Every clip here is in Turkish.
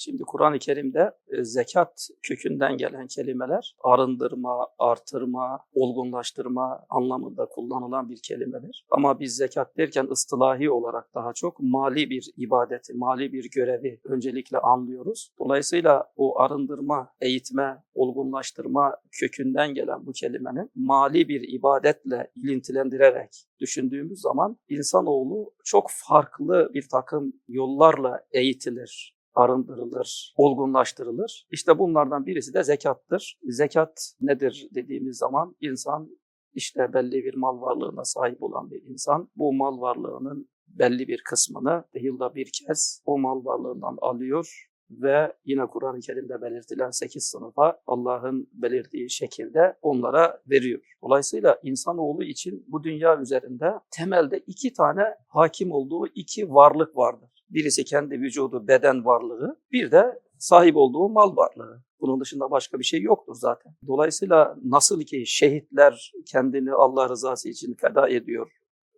Şimdi Kur'an-ı Kerim'de e, zekat kökünden gelen kelimeler arındırma, artırma, olgunlaştırma anlamında kullanılan bir kelimedir. Ama biz zekat derken ıstılahi olarak daha çok mali bir ibadeti, mali bir görevi öncelikle anlıyoruz. Dolayısıyla o arındırma, eğitme, olgunlaştırma kökünden gelen bu kelimenin mali bir ibadetle ilintilendirerek düşündüğümüz zaman insanoğlu çok farklı bir takım yollarla eğitilir, arındırılır, olgunlaştırılır. İşte bunlardan birisi de zekattır. Zekat nedir dediğimiz zaman insan işte belli bir mal varlığına sahip olan bir insan bu mal varlığının belli bir kısmını yılda bir kez o mal varlığından alıyor ve yine Kur'an-ı Kerim'de belirtilen 8 sınıfa Allah'ın belirttiği şekilde onlara veriyor. Dolayısıyla insanoğlu için bu dünya üzerinde temelde iki tane hakim olduğu iki varlık vardır. Birisi kendi vücudu, beden varlığı, bir de sahip olduğu mal varlığı. Bunun dışında başka bir şey yoktur zaten. Dolayısıyla nasıl ki şehitler kendini Allah rızası için feda ediyor,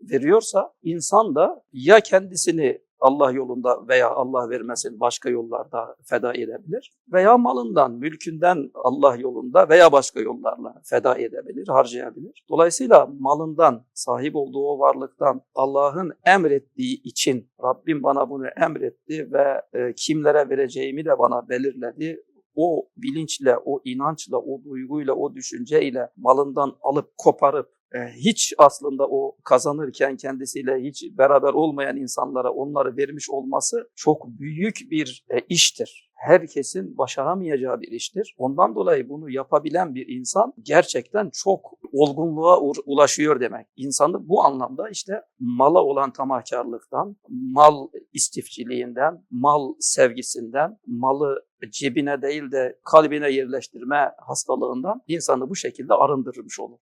veriyorsa insan da ya kendisini Allah yolunda veya Allah vermesin başka yollarda feda edebilir veya malından, mülkünden Allah yolunda veya başka yollarla feda edebilir, harcayabilir. Dolayısıyla malından, sahip olduğu o varlıktan Allah'ın emrettiği için Rabbim bana bunu emretti ve e, kimlere vereceğimi de bana belirledi o bilinçle, o inançla, o duyguyla, o düşünceyle malından alıp koparıp hiç aslında o kazanırken kendisiyle hiç beraber olmayan insanlara onları vermiş olması çok büyük bir e, iştir. Herkesin başaramayacağı bir iştir. Ondan dolayı bunu yapabilen bir insan gerçekten çok olgunluğa ulaşıyor demek. İnsanı bu anlamda işte mala olan tamahkarlıktan, mal istifçiliğinden, mal sevgisinden, malı cebine değil de kalbine yerleştirme hastalığından insanı bu şekilde arındırmış olur.